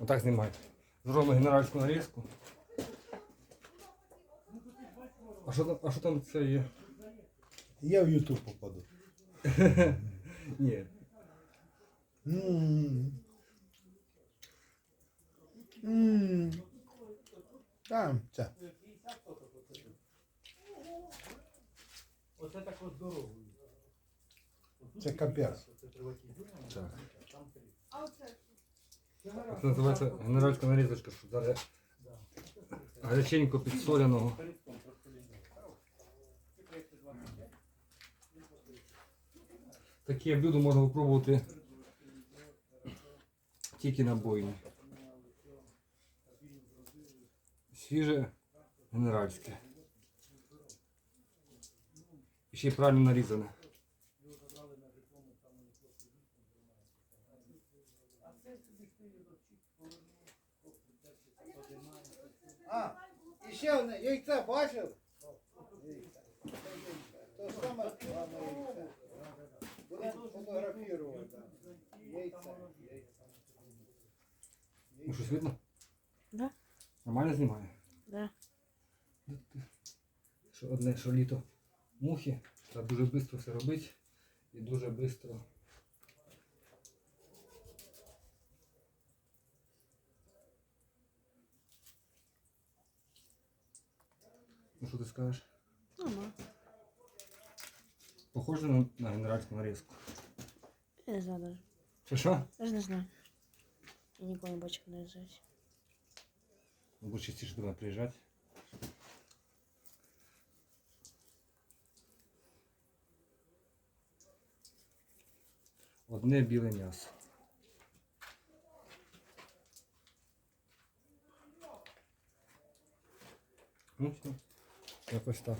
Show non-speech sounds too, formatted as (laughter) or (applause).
Отак знімайте. Зробимо генеральську нарізку. А що там, а що там це є? Я в YouTube попаду. (laughs) Ні. Там, це. Оце так от дорогою. Це капець. Так. Це називається генеральська нарізочка, що зараз гаряченько підсоляного. Таке блюдо можна спробувати тільки на бойні. Свіже генеральське. І ще й правильно нарізане. А, і ще одне яйце бачив? То саме яйце. Будемо фотографувати. Яйце, яйце. Ну щось видно? Да. Нормально знімає? Да. Що одне, що літо мухи, треба дуже швидко все робити і дуже швидко. Ну що ти скажеш? Нормально. Похоже на, на генеральську нарізку. Я не знаю даже. Що що? Даже не знаю. Я ніколи не бачив не знаю. Будеш частіше до мене приїжджати. Одне біле м'ясо. Ну все. Якось так.